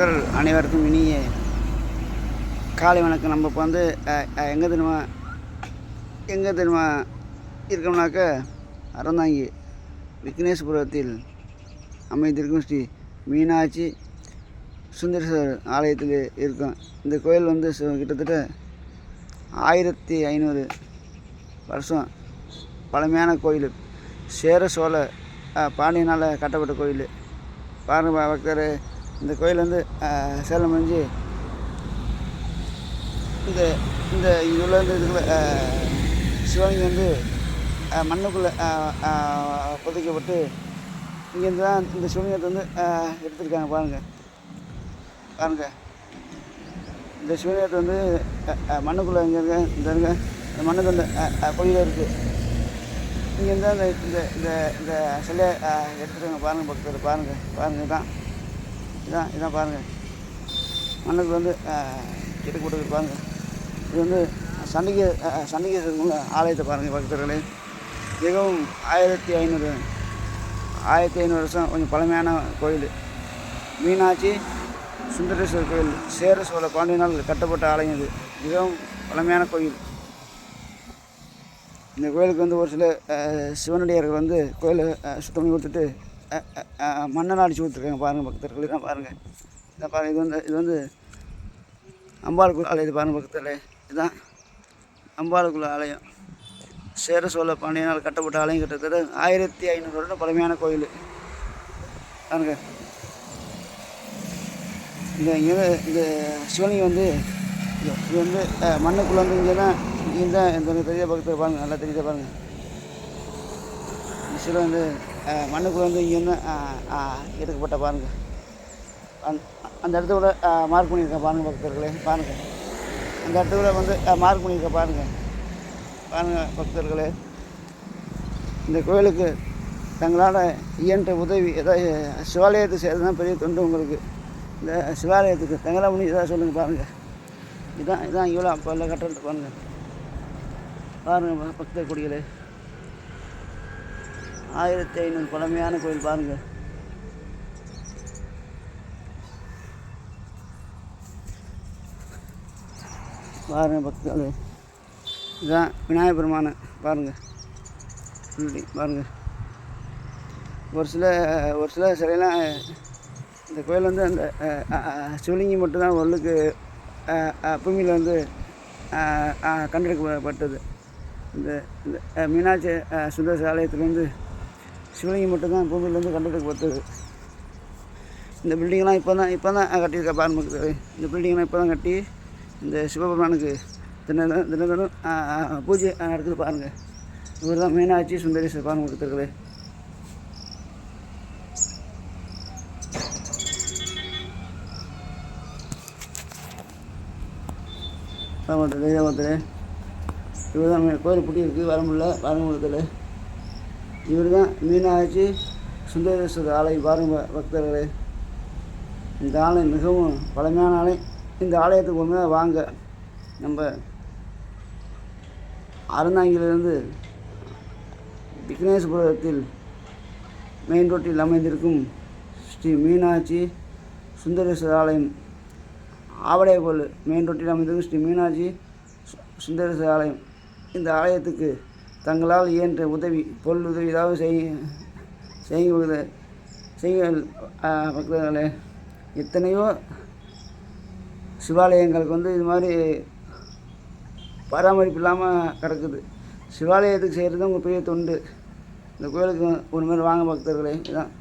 பக்தர்கள் அனைவருக்கும் இனிய காலை வணக்கம். நம்ம இப்போ வந்து எங்கே தெரியுமா? எங்கே தெரியுமா? இருக்கோம்னாக்க அறந்தாங்கி விக்னேஸ்புரத்தில் அமைந்திருக்கும் ஸ்ரீ மீனாட்சி சுந்தரேஸ்வரர் ஆலயத்தில் இருக்கும். இந்த கோயில் வந்து கிட்டத்தட்ட ஆயிரத்தி ஐநூறு வருஷம் பழமையான கோயில். சேர சோழ பாண்டியனால் கட்டப்பட்ட கோயில். பாருங்க பக்தர் இந்த கோயில் வந்து சேலம் முடிஞ்சு இந்த இந்த இங்கே வந்து இந்த இதுக்குள்ள சிவலிங்கம் வந்து மண்ணுக்குள்ளே புதைக்கப்பட்டு இங்கேருந்து தான் இந்த சிவலிங்கத்தை வந்து எடுத்துருக்காங்க எடுத்திருக்காங்க. பாருங்கள் பாருங்கள் இந்த சிவலிங்கத்தை வந்து மண்ணுக்குள்ளே இங்கே இருக்க. இந்த இருங்க இந்த மண்ணுக்கு இந்த கோயில் இருக்குது இங்கேருந்து தான் இந்த இந்த இந்த சிலையை எடுத்துருக்காங்க பாருங்கள் பக்கத்தில் பாருங்கள் பாருங்கள் தான் இதான் இதான் பாருங்கள் மண்ணுக்கு வந்து கிட்ட போட்டு பாருங்கள் இது வந்து சண்டிகை சண்டிகை ஆலயத்தை பாருங்கள் பக்தர்களே. மிகவும் ஆயிரத்தி ஐநூறு ஆயிரத்தி ஐநூறு வருஷம் கொஞ்சம் பழமையான கோயில். மீனாட்சி சுந்தரேஸ்வரர் கோயில் சேர சோழ பாண்டியனால் கட்டப்பட்ட ஆலயம் இது. மிகவும் பழமையான கோயில். இந்த கோயிலுக்கு வந்து ஒரு சில சிவனடியார்கள் வந்து கோயிலை சுத்தம் பண்ணி கொடுத்துட்டு அஹ், அடிச்சு கொடுத்துருக்காங்க. பாருங்கள் பக்கத்தில் தான் பாருங்கள் இதான் பாருங்கள் இது வந்து இது வந்து அம்பாளுக்குள்ள ஆலயம் இது பாருங்கள் பக்கத்தில். இதுதான் அம்பாளுக்குள்ள ஆலயம். சேர சோழ பாண்டியனால் கட்டப்பட்ட ஆலயம் கிட்டத்தட்ட ஆயிரத்தி ஐநூறு வருடம் பழமையான கோயில். பாருங்க. இந்த இங்கே இந்த சிவலிங்கம் வந்து இது வந்து மண்ணுக்குள்ளே மண்ணுக்குள்ள வந்து இங்கே தான் இங்கே தான் இந்த பெரிய பக்கத்தில் பாருங்கள் நல்லா தெரியுதா பாருங்கள் சில சிலை வந்து மண்ணுக்கு வந்து இங்கே எடுக்கப்பட்ட பாருங்கள் அந்த அந்த இடத்துல மார்க் பண்ணியிருக்கேன் பாருங்கள் பக்தர்களே பாருங்கள் அந்த இடத்துல வந்து மார்க் பண்ணியிருக்கேன் பாருங்கள் பாருங்கள் பக்தர்களே. இந்த கோயிலுக்கு தங்களால் இயன்ற உதவி ஏதாவது சிவாலயத்தை செய்கிறது தான் பெரிய தொண்டு உங்களுக்கு. இந்த சிவாலயத்துக்கு தங்களால் முடிஞ்சு ஏதாவது சொல்லுங்கள் பாருங்கள் இதான் இதான் இவ்வளோ அப்போ எல்லாம் கட்டுறது பாருங்கள் பாருங்கள் பக்தர் குடிகளே. ஆயிரத்தி ஐநூறு பழமையான கோயில் பாருங்கள் பாருங்கள் பக்தர்களே. இதுதான் விநாயகர் பெருமானை பாருங்கள் இப்படி பாருங்கள் ஒரு சில ஒரு சில சிலையெல்லாம் இந்த கோயில் வந்து அந்த அஹ், சிவலிங்கம் மட்டும்தான் ஒல்லுக்கு பூமியில் வந்து கண்டெடுக்கப்பட்டது. இந்த இந்த மீனாட்சி சுந்தர ஆலயத்தில் வந்து சிவலிங்கம் மட்டும்தான் பூமியிலேருந்து போகிறது இந்த பில்டிங்லாம் இப்போ தான் இப்போ தான் கட்டியிருக்க பாரம்பரிய இந்த பில்டிங்லாம் இப்போ தான் கட்டி இந்த சிவபெருமானுக்கு தினம் தினந்தனம் பூஜை நடக்குது பாருங்கள் இவர் தான் மீனாட்சி சுந்தரேஸ்வரர் பாருங்க கொடுத்துருக்குது ஒருத்தர் இதை இவர் தான் கோயில் புட்டி இருக்குது வர முடியல வர ஒருத்தர் இவர் தான் மீனாட்சி சுந்தரேஸ்வரர் ஆலயம் பாருங்கள் பக்தர்களே. இந்த ஆலயம் மிகவும் பழமையான ஆலயம் இந்த ஆலயத்துக்கு ஒன்று வாங்க. நம்ம அறந்தாங்கிலிருந்து விக்னேஸ்வரத்தில் மெயின் ரோட்டில் அமைந்திருக்கும் ஸ்ரீ மீனாட்சி சுந்தரேஸ்வரர் ஆலயம் ஆவடையகோல் மெயின் ரோட்டில் அமைந்திருக்கும் ஸ்ரீ மீனாட்சி சு- சுந்தரேஸ்வரர் ஆலயம். இந்த ஆலயத்துக்கு தங்களால் இயன்ற உதவி பொருள் உதவி ஏதாவது செய்ய செய்ய செய்ய பக்தர்களே எத்தனையோ சிவாலயங்களுக்கு வந்து இது மாதிரி பராமரிப்பு இல்லாமல் கிடக்குது. சிவாலயத்துக்கு செய்கிறது உங்கள் பெரிய தொண்டு. இந்த கோயிலுக்கு ஒரு மாதிரி வாங்க பக்தர்களே இதுதான்